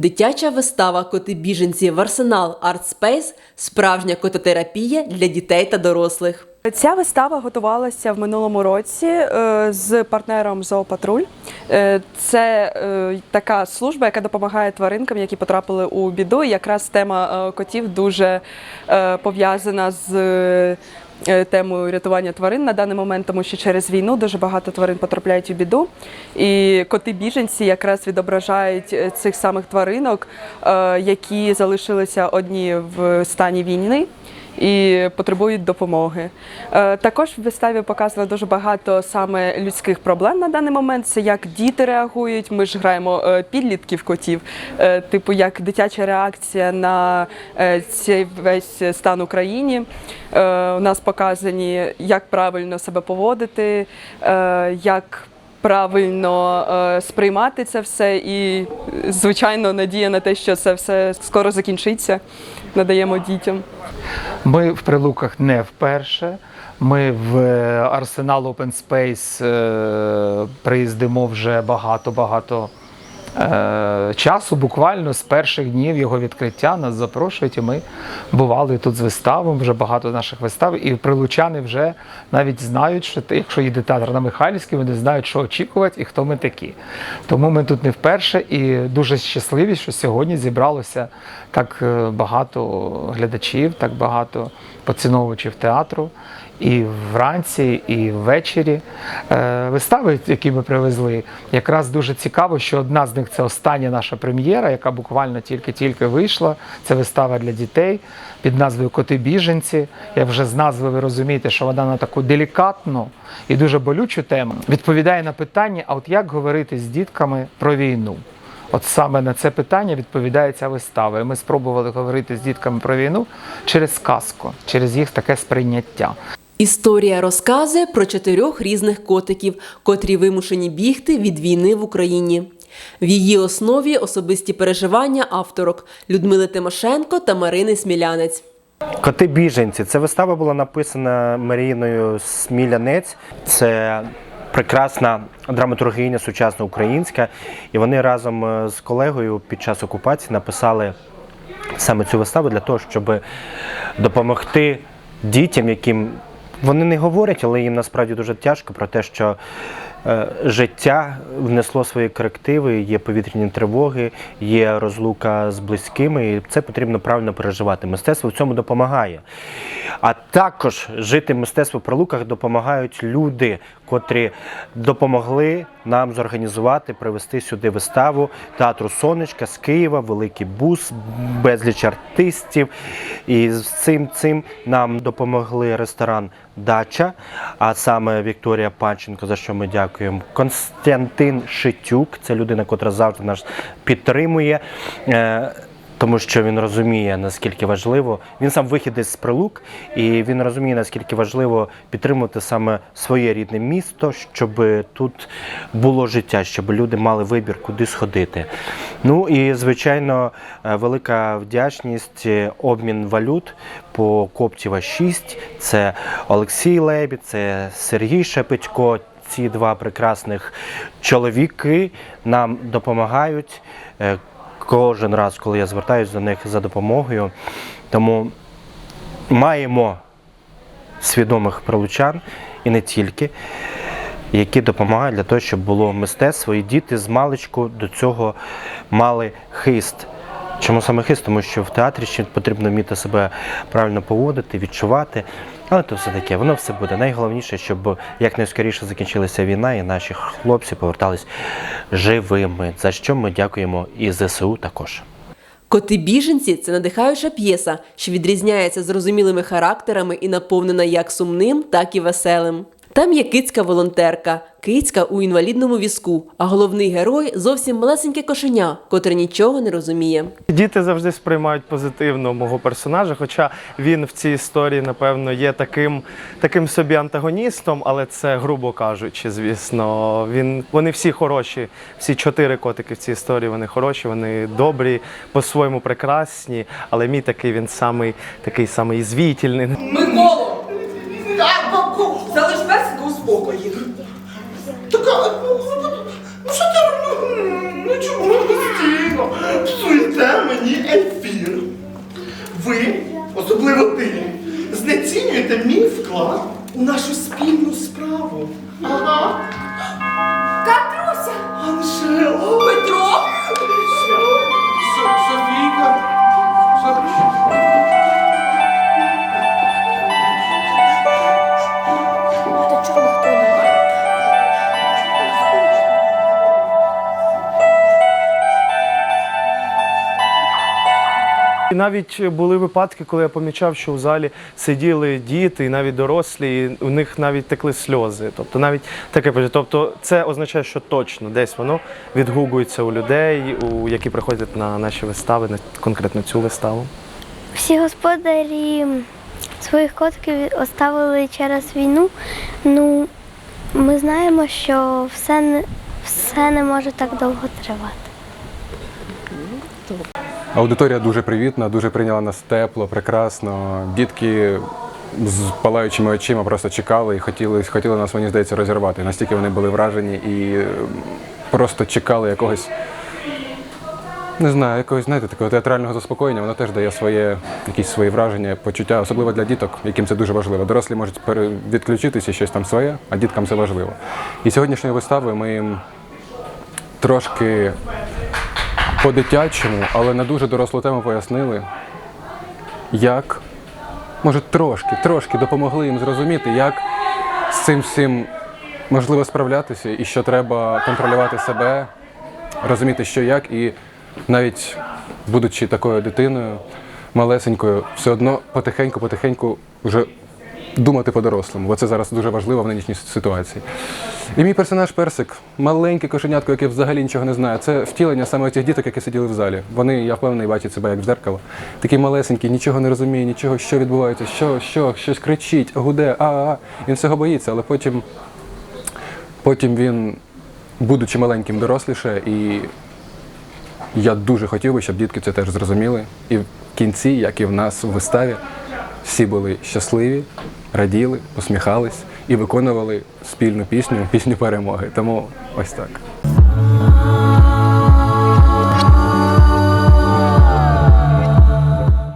Дитяча вистава Коти біженці в Арсенал Артспейс справжня кототерапія для дітей та дорослих. Ця вистава готувалася в минулому році е, з партнером Зоопатруль. Е, Це е, така служба, яка допомагає тваринкам, які потрапили у біду. І якраз тема котів дуже пов'язана з е, темою рятування тварин на даний момент, тому що через війну дуже багато тварин потрапляють у біду. І коти-біженці якраз відображають е, цих самих тваринок, е, які залишилися одні в стані війни і потребують допомоги. Е, Також в виставі показано дуже багато саме людських проблем на даний момент. Це як діти реагують. Ми ж граємо е, підлітків котів, е, типу як дитяча реакція на цей весь стан Україні. У нас показані, як правильно себе поводити, як правильно е, сприймати це все, і звичайно надія на те, що це все скоро закінчиться, надаємо дітям. Ми в прилуках не вперше. Ми в Арсенал Open Space е, приїздимо вже багато-багато е, часу. Буквально з перших днів його відкриття нас запрошують. І ми бували тут з виставами, вже багато наших вистав. І прилучани вже навіть знають, що якщо їде театр на Михайлівській, вони знають, що очікувати і хто ми такі. Тому ми тут не вперше і дуже щасливі, що сьогодні зібралося так е, багато глядачів, так багато поціновувачів театру. І вранці, і ввечері. Е, Вистави, які ми привезли, якраз дуже цікаво, що одна з них це остання наша прем'єра, яка буквально тільки-тільки вийшла. Це вистава для дітей під назвою Коти біженці. Як вже з назви ви розумієте, що вона на таку делікатну і дуже болючу тему відповідає на питання: а от як говорити з дітками про війну? От саме на це питання відповідає ця вистава. Ми спробували говорити з дітками про війну через сказку, через їх таке сприйняття. Історія розказує про чотирьох різних котиків, котрі вимушені бігти від війни в Україні. В її основі особисті переживання авторок Людмили Тимошенко та Марини Смілянець. Коти біженці. Ця вистава була написана Маріною Смілянець. Це прекрасна драматургиня сучасна українська. І вони разом е, з колегою під час окупації написали саме цю виставу для того, щоб допомогти дітям, яким вони не говорять, але їм насправді дуже тяжко про те, що життя внесло свої корективи, є повітряні тривоги, є розлука з близькими, і це потрібно правильно переживати. Мистецтво в цьому допомагає. А також жити мистецтво при луках допомагають люди, котрі допомогли нам зорганізувати, привезти сюди виставу театру Сонечка з Києва, великий бус, безліч артистів. І з цим цим нам допомогли ресторан Дача, а саме Вікторія Панченко, за що ми дякуємо. Константин Шитюк, це людина, котра завжди нас підтримує. Е, тому що він розуміє, наскільки важливо. Він сам вихідець з прилук, і він розуміє, наскільки важливо підтримувати саме своє рідне місто, щоб тут було життя, щоб люди мали вибір, куди сходити. Ну і звичайно, е, велика вдячність, е, обмін валют по Коптєва 6. Це Олексій Лебідь, це Сергій Шепетько. Ці два прекрасних чоловіки нам допомагають. е, кожен раз, коли я звертаюся до них за допомогою. Тому маємо свідомих прилучан і не тільки, які допомагають для того, щоб було мистецтво, і діти з маличку до цього мали хист. Чому саме хист? Тому що в театрі ще потрібно вміти себе правильно поводити, відчувати. Але то все таке, воно все буде. Найголовніше, щоб якнайскоріше закінчилася війна, і наші хлопці повертались живими. За що ми дякуємо і ЗСУ також. Коти біженці це надихаюча п'єса, що відрізняється зрозумілими характерами і наповнена як сумним, так і веселим. Там є кицька волонтерка, кицька у інвалідному візку, а головний герой зовсім малесеньке кошеня, котре нічого не розуміє. Діти завжди сприймають позитивно мого персонажа, хоча він в цій історії, напевно, є таким, таким собі антагоністом, але це грубо кажучи, звісно. Він, вони всі хороші, всі чотири котики в цій історії вони хороші, вони добрі, по-своєму прекрасні, але мій такий він самий такий самий звітільний. Миколо! Залиш песика у спокої. вклад у нашу спільну справу. Ага. Катруся! Анжело! Навіть були випадки, коли я помічав, що в залі сиділи діти і навіть дорослі, і у них навіть текли сльози. Тобто навіть таке. Тобто це означає, що точно десь воно відгукується у людей, у які приходять на наші вистави, на конкретно цю виставу. Всі господарі своїх котків оставили через війну. Ну, ми знаємо, що все все не може так довго тривати. Аудиторія дуже привітна, дуже прийняла нас тепло, прекрасно. Дітки з палаючими очима просто чекали і хотіли, хотіли нас, мені здається, розірвати. Настільки вони були вражені і просто чекали якогось, не знаю, якогось, знаєте, такого театрального заспокоєння. Воно теж дає своє, якісь свої враження, почуття, особливо для діток, яким це дуже важливо. Дорослі можуть відключитися щось там своє, а діткам це важливо. І сьогоднішньою виставою ми їм трошки по-дитячому, але на дуже дорослу тему пояснили, як, може, трошки, трошки допомогли їм зрозуміти, як з цим всім можливо справлятися і що треба контролювати себе, розуміти, що як, і навіть будучи такою дитиною малесенькою, все одно потихеньку-потихеньку вже думати по-дорослому, бо це зараз дуже важливо в нинішній ситуації. І мій персонаж Персик, маленьке кошенятко, яке взагалі нічого не знає. Це втілення саме тих діток, які сиділи в залі. Вони, я впевнений, бачать себе як в дзеркало. Такий малесенький, нічого не розуміє, нічого, що відбувається, що, що, щось кричить, гуде, а, а. Він всього боїться, але потім, потім він, будучи маленьким, доросліше, і я дуже хотів би, щоб дітки це теж зрозуміли. І в кінці, як і в нас в виставі, всі були щасливі, раділи, посміхались і виконували спільну пісню, пісню перемоги. Тому ось так.